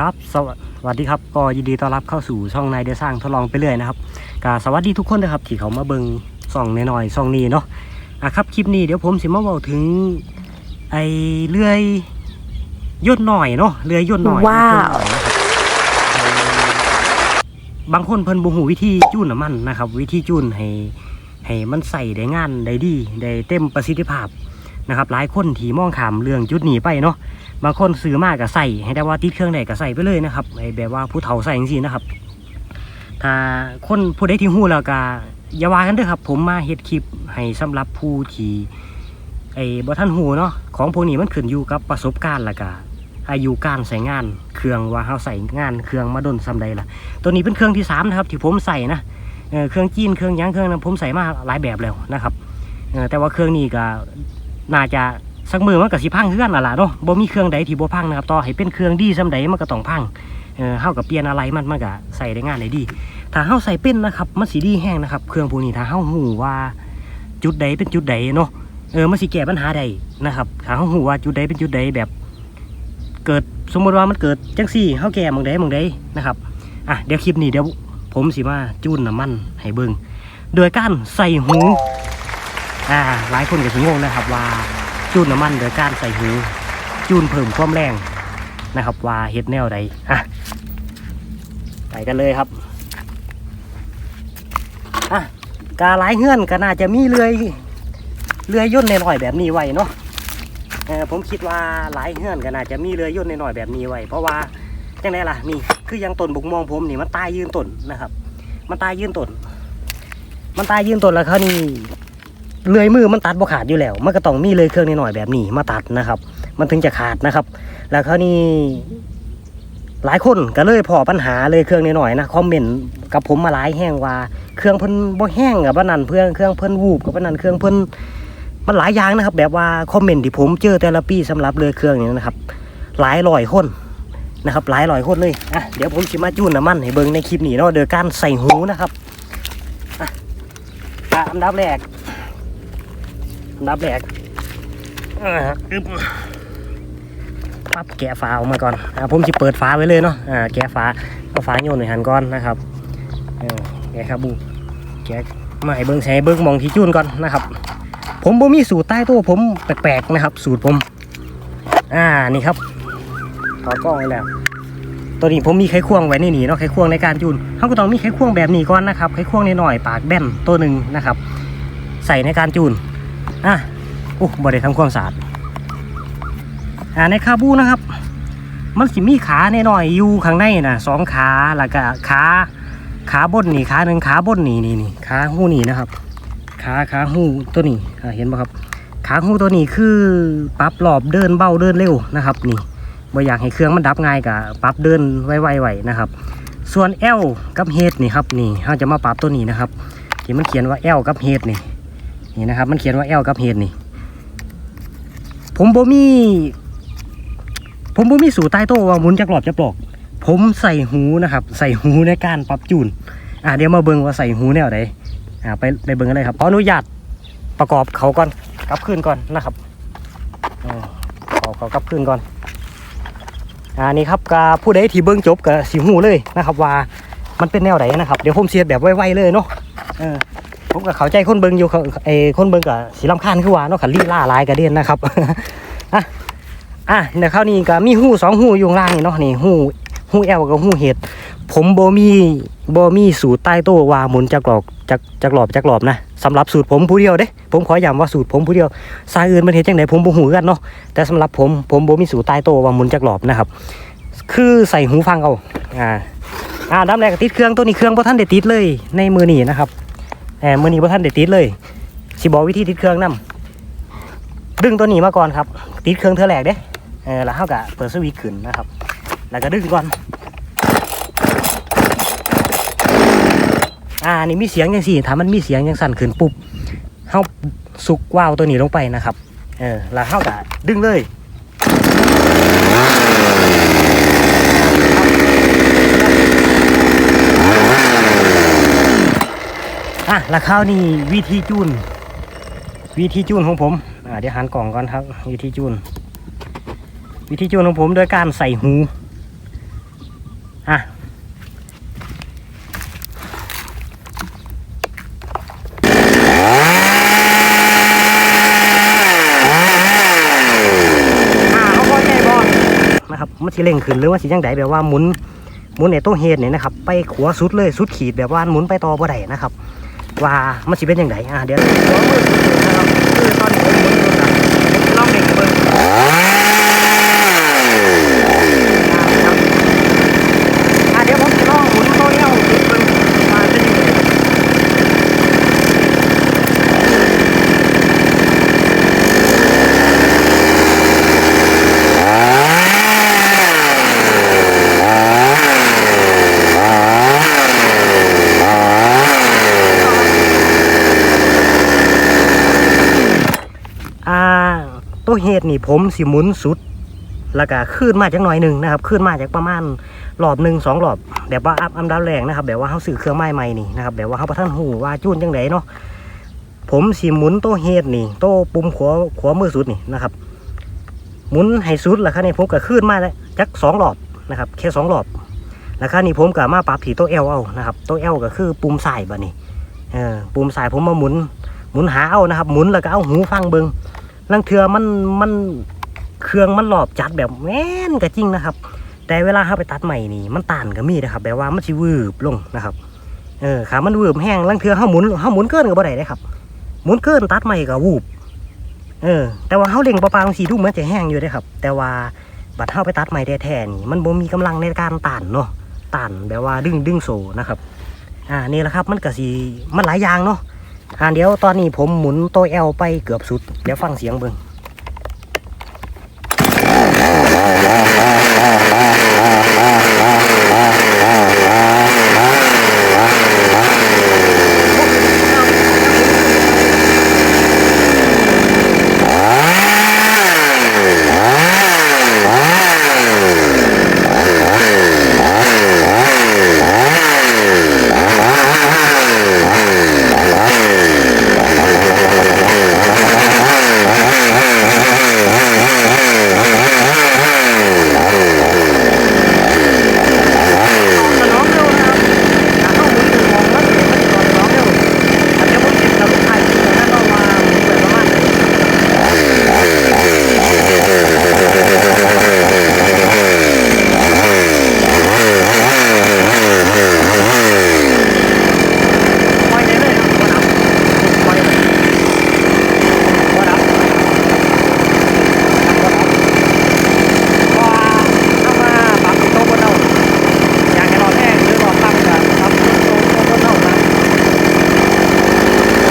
ครับสวสวัสดีครับก็ยินดีต้อนรับเข้าสู่ช่องนายเดสร้างทดลองไปเรื่อยนะครับกาสวัสดีทุกคนนะครับที่เขามาเบิงส่องน้อยๆส่องนี้เนาะอะครับคลิปนี้เดี๋ยวผมสิมาบอกถึงไอ้เลื่อยย่นหน่อยเนาะเลื่อยย่นหน่อยว้าวเลื่อยย่นหน่อยนะครับไอ้บางคนเพิ่นบ่ฮู้วิธีจูนน้ำมันนะครับ วิธีจูนให้ให้มันใส่ได้งานได้ดีได้เต็มประสิทธิภาพนะครับ หลายคนที่มองขามเรื่องจุดนี้ไปเนาะ บางคนซื้อมากก็ใส่ให้ได้ว่าติดเครื่องใดก็ใส่ไปเลยนะครับไอแบบว่าผู้เฒ่าใส่จริงๆนะครับ ถ้าคนผู้ใดที่หู้แล้วก็อย่าว่ากันเด้อครับ ผมมาเฮ็ดคลิปให้สำหรับผู้ที่ไอ้บ่ทันหูเนาะของพวกนี้มันขึ้นอยู่กับประสบการณ์ละก็อายุการใช้งานเครื่องว่าเฮาใส่งานเครื่องมาดนส่าใดล่ะ ตัวนี้เป็นเครื่องที่สามนะครับที่ผมใส่นะเเครื่องจีนเครื่องยังเครื่องนั้นผมใส่มาหลายแบบแล้วนะครับแต่ว่าเครื่องนี้ก็น่าจะ สักมือมันก็สิพังเคือนน่ะล่ะเนาะบ่มีเครื่องใดที่บ่พังนะครับต่อให้เป็นเครื่องดีซำใดมันก็ต้องพังเออเฮากับเปลี่ยนอะไรมันมันก็ใส่ได้งานได้ดี ถ้าเฮาใส่เป็นนะครับมันสิดีแห้งนะครับ เครื่องพวกนี้ถ้าเฮาฮู้ว่าจุดใดเป็นจุดใดเนาะเออมันสิแก้ปัญหาได้นะครับถ้าเฮาฮู้ว่าจุดใดเป็นจุดใดแบบ เกิดสมมติว่ามันเกิดจังซี่เฮาแก้หมองใดหมองใดนะครับอะเดี๋ยวคลิปนี้เดี๋ยวผมสิมาจูนน้ำมันให้เบิ่งโดยการใส่หูอ่าหลายคนก็สิงงนะครับว่า จูนน้ำมันโดยการใส่หูจูนเพิ่มความแรงนะครับ ว่าเฮ็ดแนวใดอะไปกันเลยครับอะกาหลายเงื่อนก็น่าจะมีเรือยเรือยย่นในหน่อยแบบนี้ไว้เนาะเออผมคิดว่าหลายเงื่อนก็น่าจะมีเรือยย่นในหน่อยแบบนี้ไว้เพราะว่าจังไดล่ะนี่คือยังต้นบุกมองผมนี่มันตายยืนต้นนะครับ มันตายยืนต้นมันตายยืนต้นแล้วเขานี่ เลื่อยมือมันตัดบ่ขาดอยู่แล้ว มันก็ต้องมีเลยเครื่องนิดหน่อยแบบนี้มาตัดนะครับ มันถึงจะขาดนะครับ แล้วเขานี่หลายคนก็เลยพอปัญหาเลยเครื่องนิดหน่อยนะคอมเมนต์กับผมมาหลายแห้งว่า เครื่องเพิ่นบ่แห้งกับว่านันเพื่อนเครื่องเพิ่นวูบกับว่านันเครื่องเพิ่นมันหลายอย่างนะครับ แบบว่าคอมเมนต์ที่ผมเจอแต่ละปีสำหรับเลยเครื่องนี้นะครับ หลายร้อยคนนะครับ หลายร้อยคนเลยอะเดี๋ยวผมสิมาจูนน้ำมันให้เบิ่งในคลิปนี้เนาะโดยการใส่หูนะครับอะอันดับแรก ดับแรกเอออึ๊บปั๊บแกะฝาออกมาก่อนอ่าผมจะเปิดฝาไว้เลยเนาะอ่าแกะฝาเอาฝาโยนในหันก่อนนะครับเออแกะครับบูแกะมาให้เบิ้งใช้เบิ้งหมองที่จูนก่อนนะครับ ผมบ่มีสูตรใต้ตัวผมแปลกๆนะครับ สูตรผม อ่านี่ครับถอดกล้องไว้แล้วตัวนี้ผมมีไขควงไว้ในนี่เนาะไขควงในการจูนเขาก็ต้องมีไขควงแบบนี้ก่อนนะครับไขควงน้อยๆปากแบนตัวหนึ่งนะครับ ใส่ในการจูน อะโอ้บ่ได้ทำความสะอาดอ่าในคาบูนะครับ มันสิมีขาแน่หน่อยอยู่ข้างในนะสองขาแล้วก็ขาขาบนนี่ขาหนึ่งขาบนนี่นี่นี่ขาหูนี่นะครับ ขาขาหูตัวนี้อ่าเห็นป่ะครับ ขาหูตัวนี้คือปรับรอบเดินเบาเดินเร็วนะครับ นี่บ่อยากให้เครื่องมันดับง่ายกับปรับเดินไวๆไวนะครับ ส่วน L กับ H นี่ครับนี่เราจะมาปรับตัวนี้นะครับที่มันเขียนว่า L กับ H นี่ นี่นะครับ มันเขียนว่า L กับ H นี่ ผมบ่มี ผมบ่มีสูตรใต้โต๊ะว่าหมุนจักรอบจะปลอก ผมใส่หูนะครับ ใส่หูในการปรับจูน อ่าเดี๋ยวมาเบิ่งว่าใส่หูแนวใดอ่าไปไปเบิ่งกันเลยครับขออนุญาตประกอบเขาก่อนกลับคืนก่อนนะครับอ่าขอเขากลับคืนก่อนอ่านี่ครับกผู้ใดที่เบิ่งจบกับสีหูเลยนะครับ ว่ามันเป็นแนวไหนนะครับ เดี๋ยวผมเสียดแบบไวๆเลยเนาะเออ ผมก็เข้าใจคนเบิงอยู่เขาไอ้คนเบิงกับสีลำคาญคือว่าเนาะขันลี่ล่าลายกระเด็นนะครับอะอะเดี๋ยวคราวนี้ก็มีหูสองหูอยู่ล่างนี่เนาะนี่หูหูแอลกับหูเห็ดผมโบมีโบมีสูตรใต้โต๊ะว่าหมุนจากหลอกจากจากหลอบจากหลอบนะสำหรับสูตรผมผู้เดียวเด้ ผมขอย้ำว่าสูตรผมผู้เดียวสายอื่นมันเห็นจังไหนผมบ่หูกันเนาะแต่สำหรับผมผมโบมีสูตรใต้โต๊ะว่าหมุนจากหลอบนะครับ คือใส่หูฟังเอาอ่าอ่าดับแรกติดเครื่องตัวนี้เครื่องเพ่ท่านได้ติดเลยในมือนี่นะครับ แหมมือนี้พ่ท่านได้ติดเลยสิบอกวิธีติดเครื่องนํดึงตัวนี้มาก่อนครับ ติดเครื่องเธอแหลกเด้เออแล้วเฮาก็เปิดสวิตช์ขึ้นนะครับ แล้วก็ดึงก่อน อ่านี่มีเสียงจังสี่ถ้ามันมีเสียงจังสั่นขึ้นปุ๊บเฮาสุกว่าวตัวนี้ลงไปนะครับ เออแล้วเฮาก็ดึงเลย อะแล้วข้าวนี่วิธีจูน วิธีจูนของผมอ่าเดี๋ยวหันกล่องก่อนครับ วิธีจูน วิธีจูนของผมโดยการใส่หูอะอ่าเขาพอใจบ่นะครับมันสิเร่งขึ้นหรือว่าสิยังไดแบบว่าหมุนหมุนในตัวเฮดเนี่ยนะครับ ไปขวาสุดเลยสุดขีดแบบว่าหมุนไปต่อบ่ได้นะครับ ว่ามันสิเป็นยังไงอะเดี๋ยวมือนะครับคือตอนนี้ผมมุนอนะลองเด็กเบิ้งอ่าครับอะเดี๋ยวผมจะลองหมุนตัวเอวสุดเบิ่งว่าเป็นยังไง อ่า ตัวเฮดนี่ผมสิหมุนสุด แล้วก็ขึ้นมาจากหน่อยหนึ่งนะครับ ขึ้นมาจากประมาณรอบหนึ่งสองรอบแบบว่าอัพอันดับแรงนะครับ แบบว่าเขาซื้อเครื่องไม้ใหม่นี่นะครับแบบว่าเขาประทันหูว่าจูนจังไดเนาะผมสิหมุนตัวเฮดนี่ตัวปุ่มขวาขวามือสุดนี่นะครับหมุนให้สุดแล้วครับนี่ผมก็ขึ้นมาแล้วจักสองรอบนะครับแค่สองรอบแล้วครับนี่ผมก็มาปรับที่ตัวเอลเอานะครับตัวเอลก็คือปุ่มสายบ่นี่เออปุ่มสายผมมาหมุนหมุนหาเอานะครับ หมุนแล้วก็เอาหูฟังเบิง ลังเทือมันมันเครื่องมันหลอบจัดแบบแม่นก็จริงนะครับ แต่เวลาเขาไปตัดใหม่นี่มันต่านก็มีนะครับแบบว่ามันสิวืบลงนะครับเออขามันวืบแห้งลังเทือเขาหมุนเขาหมุนเกินก็บ่ได้เลยครับหมุนเกินตัดใหม่ก็วูบเออ แต่ว่าเขาเล็งปลาๆสีดูเหมือนจะแห้งอยู่เด้ครับ แต่ว่าบัดเขาไปตัดใหม่แท้ๆนี่มันบ่มีกำลังในการต้านเนาะต้านแบบว่าดึงดึงโซนะครับ อ่านี่แหละครับมันก็สีมันหลายอย่างเนาะ อ่าเดี๋ยวตอนนี้ผมหมุนตัวเอลไปเกือบสุด เดี๋ยวฟังเสียงเบิ่งสนองเร็วนะครับถ้าเข้าหมุนถึงมองแล้วเดี๋ยวมันจะสนองเร็วอะเดี๋ยวผมเก็บกับลูกค้าที่นั่นก็มาหมุนไปประมาณไหนปล่อยได้เลยครับบ่ดับปล่อยเลยบ่ดับ พอเข้ามาปรับโต๊ะบนเอาอยากให้รอแห้งหรือรอตั้งกันปรับโต๊ะบนเอานะ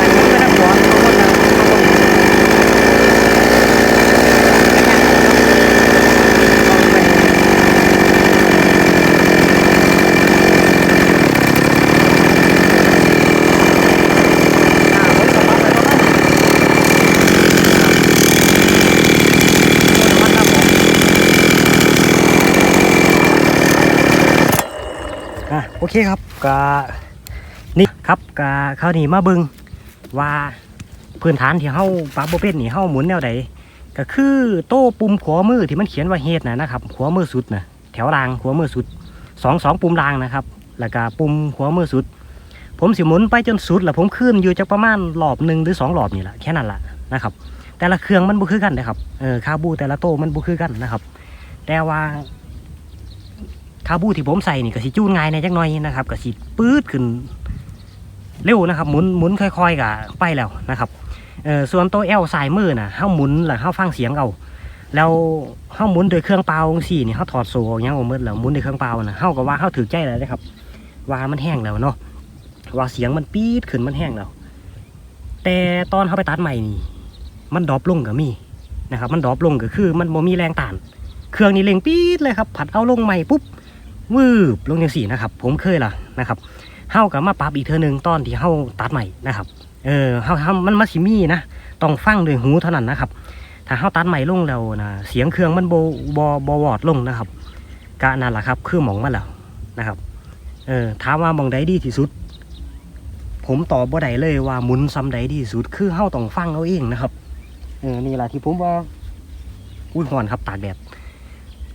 อันนี้ไม่ได้หัวโต๊ะบนนะโต๊ะบนอ่าผมก็ปรับไปประมาณนี้โต๊ะน้ำมันครับผม อะโอ เคครับกะนี่ครับกะคราวนี้มาบิงว่าพื้นฐานที่เฮาปรับบ่เป็นนี่เฮาหมุนแนวใดก็คือโต้ปุ่มขวามือที่มันเขียนว่าเฮดนะนะครับขวามือสุดนะแถวรางขวามือสุดสองสองปุ่มรางนะครับ แล้วก็ปุ่มขวามือสุด ผมสิหมุนไปจนสุดแล้วผมขึ้นอยู่จากประมาณรอบหนึ่งหรือสองรอบนี่แหละแค่นั้นแหละนะครับ แต่ละเครื่องมันบ่คือกันนะครับเออคาบูแต่ละโต้มันบ่คือกันนะครับ แต่ว่า คาบูที่ผมใส่นี่ก็สิจูนง่ายในจักหน่อยนะครับก็สิปื๊ดขึ้นเร็วนะครับหมุนหมุนค่อยๆกับไปแล้วนะครับเออส่วนตัวเอลสายมือน่ะเฮาหมุนแล้วเฮาฟังเสียงเอา แล้วเฮาหมุนโดยเครื่องเป่าจังซี่นี่เฮาถอดโซ่ออกยังออกหมดแล้วหมุนด้วยเครื่องเป่าน่ะเฮาก็ว่าเฮาถือใจแล้วนะครับ ว่ามันแห้งแล้วเนาะว่าเสียงมันปี๊ดขึ้นมันแห้งแล้ว แต่ตอนเฮาไปตัดใหม่นี่มันดรอปลงก็มีนะครับ มันดรอปลงก็คือ มันบ่มีแรงต้าน เครื่องนี่เร่งปี๊ดเลยครับผัดเอาลงใหม่ปุ๊บ วืบลงอย่างสี่นะครับ ผมเคยล่ะนะครับเฮากับมาปรับอีกเทอหนึงตอนที่เฮาตัดใหม่นะครับเออเฮาเฮามันมาสิมีนะต้องฟังด้วยหูเท่านั้นนะครับ ถ้าเฮาตัดใหม่ลงแล้วนะเสียงเครื่องมันโบบอบวอดลงนะครับกะนั่นแหละครับ คือหมองมันแล้วนะครับเออถามว่าหมองใดดีที่สุด ผมตอบบ่ได้เลยว่าหมุนซ้ำใดดีที่สุด คือเฮาต้องฟังเอาเองนะครับเออนี่แหละที่ผมว่าอุ้ยหอนครับตากแดด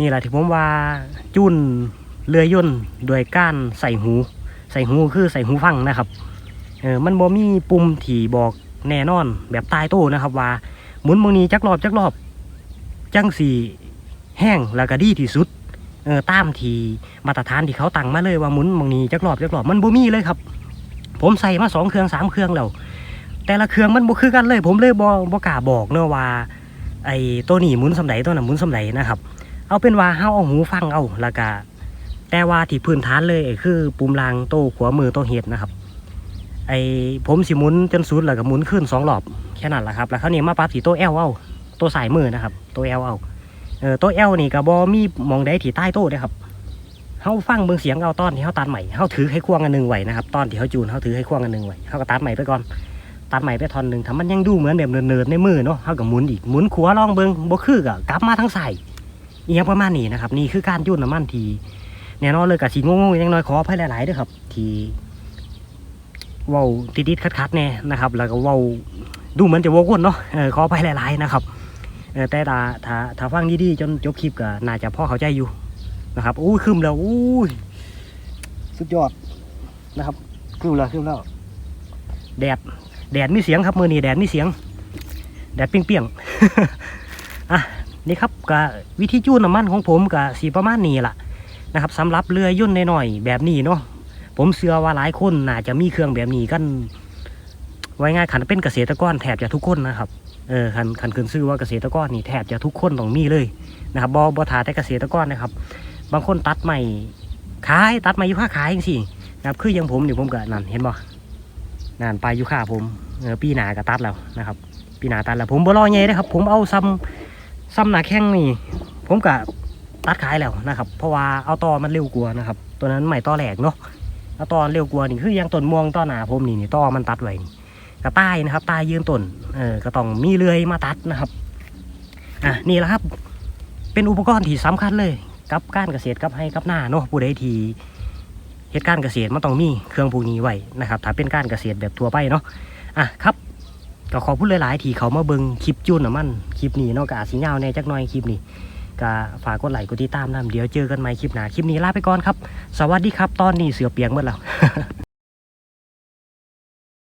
นี่แหละที่ผมว่าจุน เรือย่นโดยการใส่หู ใส่หูคือใส่หูฟังนะครับเออมันบ่มีปุ่มที่บอกแน่นอนแบบตายโต้นะครับ ว่าหมุนบางนี้จักรอบจักรอบจังสีแห้งแล้วก็ดีที่สุดเออตามที่มาตรฐานที่เขาตั้งมาเลยว่าหมุนบางนี้จักรอบจักรอบมันบ่มีเลยครับ ผมใส่มาสองเครื่องสามเครื่องแล้วแต่ละเครื่องมันบ่คือกันเลย ผมเลยบ่บ่กล้าบอกเนาะว่า ไอ้ตัวนี้หมุนสำไหนตัวนั้นหมุนสำไหนนะครับ เอาเป็นว่าเฮาเอาหูฟังเอาแล้วก็ แต่ว่าที่พื้นฐานเลยคือปุ่มรางโต้ขวามือโต้เฮ็ดนะครับไอผมสิหมุนจนสุดแล้วก็หมุนขึ้นสองรอบแค่นั้นแหละครับ แล้วคราวนี้มาปรับที่โต้เอลเอาโต้สายมือนะครับโต้เอลเอาเออโต้เอลนี่ก็บ่มีมองใดที่ใต้โต้เด้ครับเฮาฟังเบิ่งเสียงเอาตอนที่เฮาตัดใหม่เฮาถือให้ควงอันหนึ่งไหวนะครับตอนที่เฮาจูนเฮาถือให้ควงอันหนึ่งไหวเฮาก็ตัดใหม่ไปก่อนตัดใหม่ไปทอนหนึ่งถ้ามันยังดูเหมือนแบบเนิร์ดๆในมือเนาะเฮาก็หมุนอีกหมุนขวาลองเบิ่งบ่คือก็กลับมาทั้งใส่อียงประมาณนี้นะครับนี่คือการยุ่นน้ำมันที แน่นอนเลยกับสีงงๆยังน้อยขออภัยหลายๆด้วยครับ ที่ว้าติดๆคัดๆแน่นะครับ แล้วก็ว้าดูเหมือนจะวกวนเนาะเออขออภัยหลายๆนะครับแต่ถ้าถ้าถ้าฟังดีๆจนจบคลิปก็น่าจะพ่อเข้าใจอยู่นะครับอู้คืมแล้วอู้สุดยอดนะครับคืมแล้วคืมแล้วแดดแดดมีเสียงครับมือนี้แดดมีเสียง แดดเปี้ยงๆอะนี่ครับกับวิธีจูนน้ำมันของผมกับสีประมาณนี้ล่ะ นะครับสำหรับเรือย่นหน่อยๆแบบนี้เนาะผมเชื่อว่าหลายคนน่าจะมีเครื่องแบบนี้กัน ไว้ง่ายขันเป็นเกษตรกรแทบจะทุกคนนะครับเออขันขันขึ้นชื่อว่าเกษตรกรนี่แทบจะทุกคนต้องมีเลยนะครับบอบอทาแต่เกษตรกรนะครับ บางคนตัดใหม่ขายตัดใหม่ยู่ค่าขายจังสินะครับคืออยังผมนี่ผมก็นั่นเห็นบ่นานไปลายุค่าผมเออปีหนาก็ตัดแล้วนะครับ ปีหนาตัดแล้วผมบ่รอใหญ่เลยครับ ผมเอาซ้ำซ้ำหนาแข้งนี่ ผมก็ ตัดขายแล้วนะครับ เพราะว่าเอาตอมันเร็วกว่านะครับ ตัวนั้นใหม่ตอแหลกเนาะเอาตอเร็วกว่านี่คือยังต้นม่วงต้นหนาผมนี่นี่ตอมันตัดไว้นี่กระต้ายนะครับตายยืนต้นเออก็ต้องมีเลื่อยมาตัดนะครับอะนี่แหละครับ เป็นอุปกรณ์ที่สำคัญเลยกับการเกษตรกับให้กับหน้าเนาะผู้ใดทีเหตุการเกษตรมันต้องมีเครื่องพวกนี้ไว้นะครับ ถ้าเป็นการเกษตรแบบทั่วไปเนาะอะครับก็ขอพูดหลายๆทีเขามาเบิงคลิปจูนน้ำมันคลิปนี้เนาะก็อาจสิยาวแหน่จักน่อยคลิปนี้ ก็ฝากกดไลค์กดติดตามนะเดี๋ยวเจอกันใหม่คลิปหน้าคลิปนี้ลาไปก่อนครับ สวัสดีครับตอนนี้เสือเปียงหมดแล้ว